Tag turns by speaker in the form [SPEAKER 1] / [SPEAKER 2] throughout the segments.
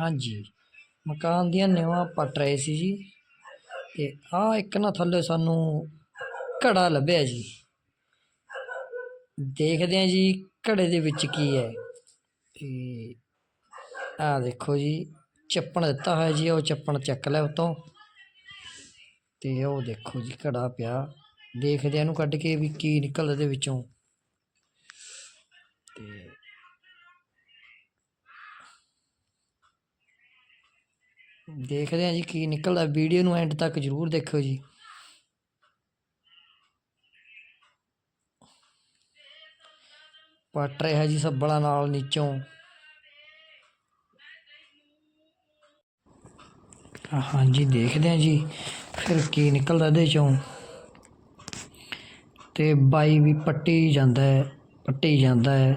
[SPEAKER 1] ਹਾਂਜੀ। ਮਕਾਨ ਦੀਆਂ ਨਿਵਾਂ ਪੱਟ ਰਹੇ ਸੀ ਜੀ। ਤੇ ਆ ਇੱਕ ਨਾ ਥੱਲੇ ਸਾਨੂੰ ਘੜਾ ਲੱਭਿਆ ਜੀ। ਦੇਖਦੇ ਆ ਜੀ ਘੜੇ ਦੇ ਵਿੱਚ ਕੀ ਹੈ। ਤੇ ਆ ਦੇਖੋ ਜੀ, ਚੱਪਣ ਦਿੱਤਾ ਹੋਇਆ ਜੀ, ਉਹ ਚੱਪਣ ਚੱਕ ਲੈ ਉਤੋਂ। ਤੇ ਉਹ ਦੇਖੋ ਜੀ ਘੜਾ ਪਿਆ। ਦੇਖਦੇ ਆ ਇਹਨੂੰ ਕੱਢ ਕੇ ਵੀ ਕੀ ਨਿਕਲਦਾ ਇਹਦੇ ਵਿੱਚੋਂ। ਤੇ ਦੇਖਦੇ ਹਾਂ ਜੀ ਕੀ ਨਿਕਲਦਾ, ਵੀਡੀਓ ਨੂੰ ਐਂਡ ਤੱਕ ਜਰੂਰ ਦੇਖਿਓ ਜੀ। ਪੱਟ ਰਿਹਾ ਜੀ ਸੱਬਲਾਂ ਨਾਲ ਨੀਚੋਂ। ਹਾਂਜੀ, ਦੇਖਦੇ ਹਾਂ ਜੀ ਫਿਰ ਕੀ ਨਿਕਲਦਾ ਇਹਦੇ ਚੋਂ। ਤੇ ਬਾਈ ਵੀ ਪੱਟੀ ਜਾਂਦਾ ਹੈ, ਪੱਟੀ ਜਾਂਦਾ ਹੈ।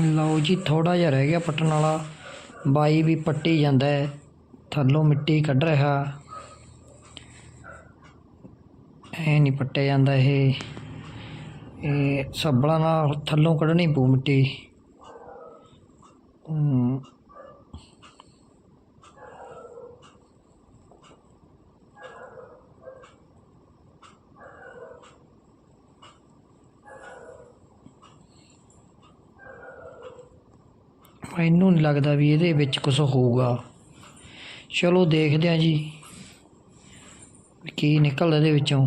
[SPEAKER 1] ਲਓ ਜੀ ਥੋੜਾ ਜਿਹਾ ਰਹਿ ਗਿਆ ਪੱਟਣ ਵਾਲਾ। ਬਾਈ ਵੀ ਪੱਟੀ ਜਾਂਦਾ ਹੈ। ਥੱਲੋਂ ਮਿੱਟੀ ਕੱਢ ਰਿਹਾ। ਐ ਨਹੀਂ ਪੱਟਿਆ ਜਾਂਦਾ ਇਹ। ਇਹ ਸੱਬਲਾਂ ਨਾਲ ਥੱਲੋਂ ਕੱਢਣੀ ਪਊ ਮਿੱਟੀ। ਮੈਨੂੰ ਨਹੀਂ ਲੱਗਦਾ ਵੀ ਇਹਦੇ ਵਿੱਚ ਕੁਝ ਹੋਊਗਾ। ਚਲੋ ਦੇਖਦੇ ਹਾਂ ਜੀ, ਕੀ ਨਿਕਲਦਾ ਇਹਦੇ ਵਿੱਚੋਂ।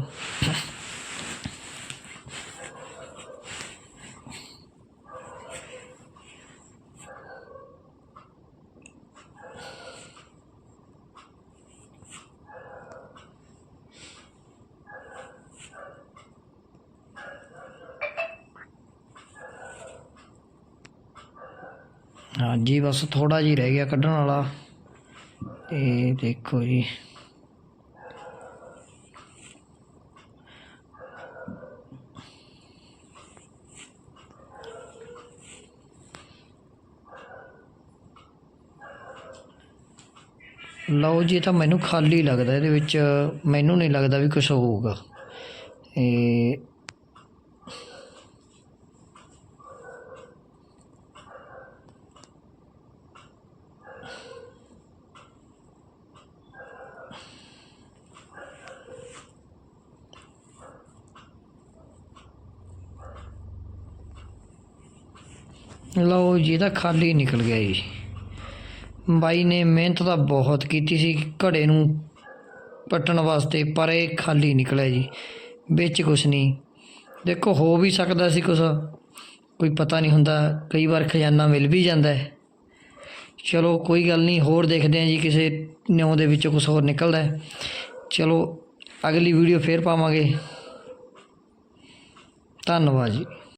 [SPEAKER 1] ਹਾਂਜੀ, ਬਸ ਥੋੜਾ ਜਿਹਾ ਰਹਿ ਗਿਆ ਕੱਢਣ ਵਾਲਾ। ਤੇ ਦੇਖੋ ਜੀ। ਲਓ ਜੀ ਤਾਂ ਮੈਨੂੰ ਖਾਲੀ ਲੱਗਦਾ ਇਹਦੇ ਵਿੱਚ। ਮੈਨੂੰ ਨਹੀਂ ਲੱਗਦਾ ਵੀ ਕੁਝ ਹੋਊਗਾ। ਇਹ ਲਓ ਜੀ ਇਹਦਾ ਖਾਲੀ ਨਿਕਲ ਗਿਆ ਜੀ। ਬਾਈ ਨੇ ਮਿਹਨਤ ਤਾਂ ਬਹੁਤ ਕੀਤੀ ਸੀ, ਘੜੇ ਨੂੰ ਪੱਟਣ ਵਾਸਤੇ, ਪਰ ਇਹ ਖਾਲੀ ਨਿਕਲਿਆ ਜੀ। ਵਿੱਚ ਕੁਛ ਨਹੀਂ। ਦੇਖੋ, ਹੋ ਵੀ ਸਕਦਾ ਸੀ ਕੁਛ। ਕੋਈ ਪਤਾ ਨਹੀਂ ਹੁੰਦਾ, ਕਈ ਵਾਰ ਖਜ਼ਾਨਾ ਮਿਲ ਵੀ ਜਾਂਦਾ ਹੈ। ਚਲੋ, ਕੋਈ ਗੱਲ ਨਹੀਂ, ਹੋਰ ਦੇਖਦੇ ਹਾਂ ਜੀ, ਕਿਸੇ ਨਿਉ ਦੇ ਵਿੱਚੋਂ ਕੁਝ ਹੋਰ ਨਿਕਲਦਾ ਹੈ। ਚਲੋ, ਅਗਲੀ ਵੀਡੀਓ ਫੇਰ ਪਾਵਾਂਗੇ। ਧੰਨਵਾਦ ਜੀ।